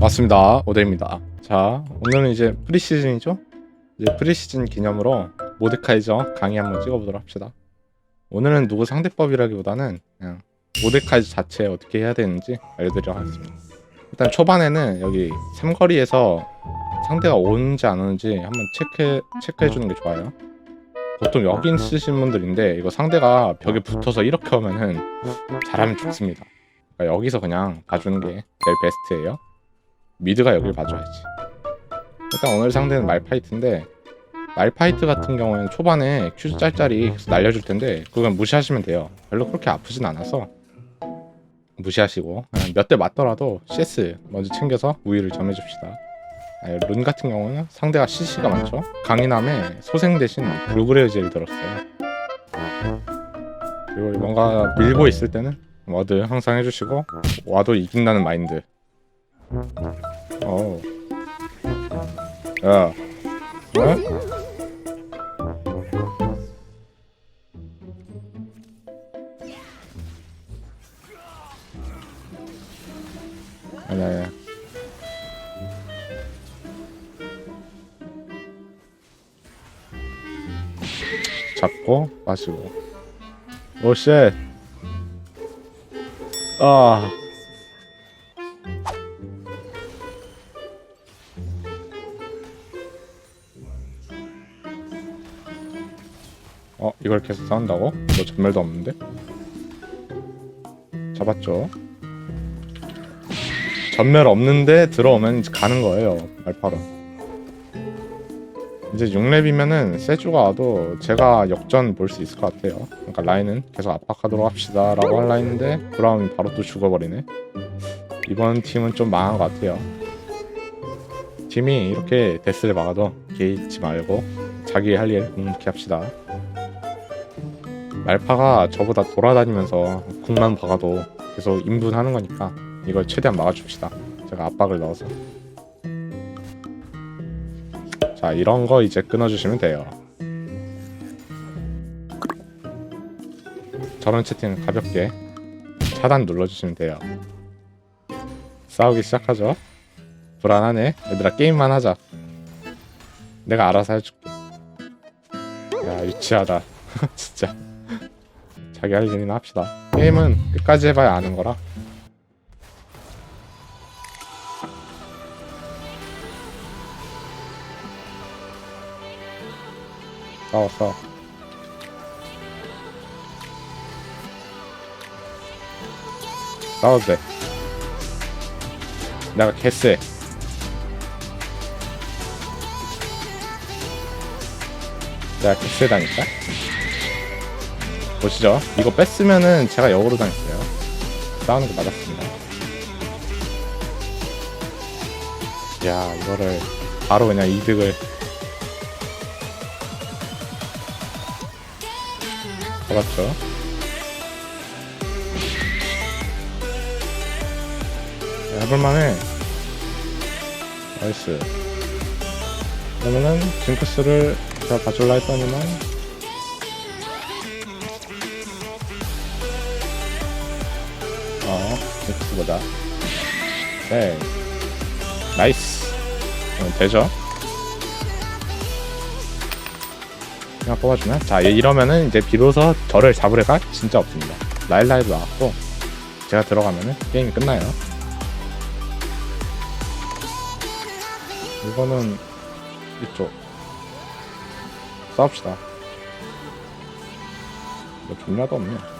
맞습니다. 오데입니다. 자, 오늘은 이제 프리시즌이죠? 이제 프리시즌 기념으로 모데카이저 강의 한번 찍어보도록 합시다. 오늘은 누구 상대법이라기보다는 그냥 모데카이저 자체 어떻게 해야 되는지 알려드리도록 하겠습니다. 일단 초반에는 여기 삼거리에서 상대가 오는지 안 오는지 한번 체크, 체크해주는 게 좋아요. 보통 여기 쓰신 분들인데 이거 상대가 벽에 붙어서 이렇게 오면은 잘하면 죽습니다. 그러니까 여기서 그냥 봐주는 게 제일 베스트예요. 미드가 여길 봐줘야지. 일단 오늘 상대는 말파이트인데 말파이트 같은 경우에는 초반에 큐즈 짤짤이 계속 날려줄 텐데 그건 무시하시면 돼요. 별로 그렇게 아프진 않아서 무시하시고 몇 대 맞더라도 CS 먼저 챙겨서 우위를 점해줍시다. 룬 같은 경우는 상대가 CC가 많죠. 강인함에 소생 대신 불그레이즈를 들었어요. 그리고 뭔가 밀고 있을 때는 워드 항상 해주시고 와도 이긴다는 마인드 어. 야. 어? 아니야, 아니야. 잡고 마시고. 오 쉣. 아. 이걸 계속 싸운다고? 뭐 전멸도 없는데? 잡았죠. 전멸 없는데 들어오면 이제 가는 거예요 말파로. 이제 6렙이면은 세주가 와도 제가 역전 볼 수 있을 것 같아요. 그러니까 라인은 계속 압박하도록 합시다 라고 할라 했는데 브라운이 바로 또 죽어버리네. 이번 팀은 좀 망한 것 같아요. 팀이 이렇게 데스를 막아도 개의치 말고 자기 할 일 묵묵히 합시다 말파가 저보다 돌아다니면서 궁만 박아도 계속 인분하는 거니까 이걸 최대한 막아줍시다. 제가 압박을 넣어서. 자, 이런 거 이제 끊어주시면 돼요. 저런 채팅 가볍게 차단 눌러주시면 돼요. 싸우기 시작하죠. 불안하네. 얘들아 게임만 하자. 내가 알아서 해줄게. 야 유치하다. 진짜. 자기 할 일이나 합시다. 게임은 끝까지 해봐야 아는 거라. 싸워 싸워. 싸워도 돼. 내가 개쎄. 내가 개쎄다니까? 보시죠. 이거 뺐으면은 제가 역으로 당했어요. 싸우는 게 맞았습니다. 야, 이거를 바로 그냥 이득을 잡았죠. 네, 해볼만해. 나이스. 그러면은 징크스를 제가 봐줄라 했더니만 어, 징크스보다. 네. 나이스. 어, 되죠? 그냥 뽑아주면 자얘 이러면은 이제 비로소 저를 잡을 애가 진짜 없습니다 라일라이도 나왔고 제가 들어가면은 게임이 끝나요 이거는 이쪽 싸웁시다 뭐 존나도 없네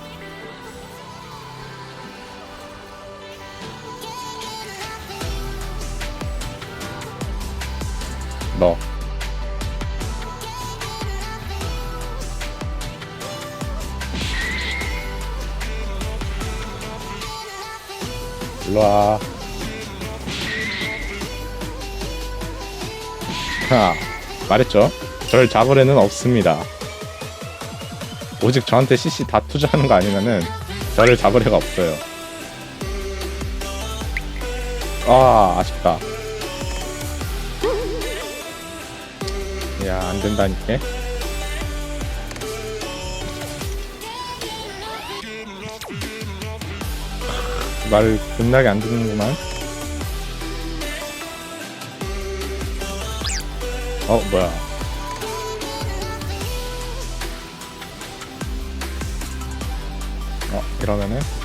너. 일로와. 하 말했죠? 잡을 애는 없습니다. 오직 저한테 CC 다 투자하는 거 아니면은 저를 잡을 애가 없어요. 아 아쉽다 야, 안 된다니까. 말을 겁나게 안 듣는구만. 어, 뭐야. 어, 그러면은.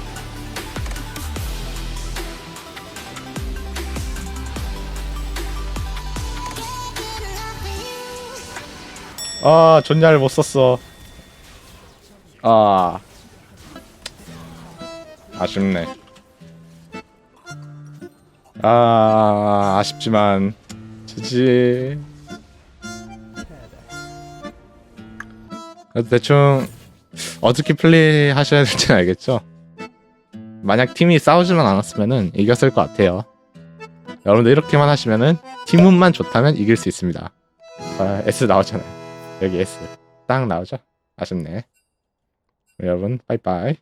아 존냐를 못 썼어 아 아쉽네 아 아쉽지만 지지 그래도 대충 어떻게 플레이 하셔야 될지 알겠죠? 만약 팀이 싸우지만 않았으면은 이겼을 것 같아요. 여러분들 이렇게만 하시면은 팀운만 좋다면 이길 수 있습니다. 아, S 나오잖아요. 여기 S 딱 나오죠? 아쉽네. 여러분 빠이빠이.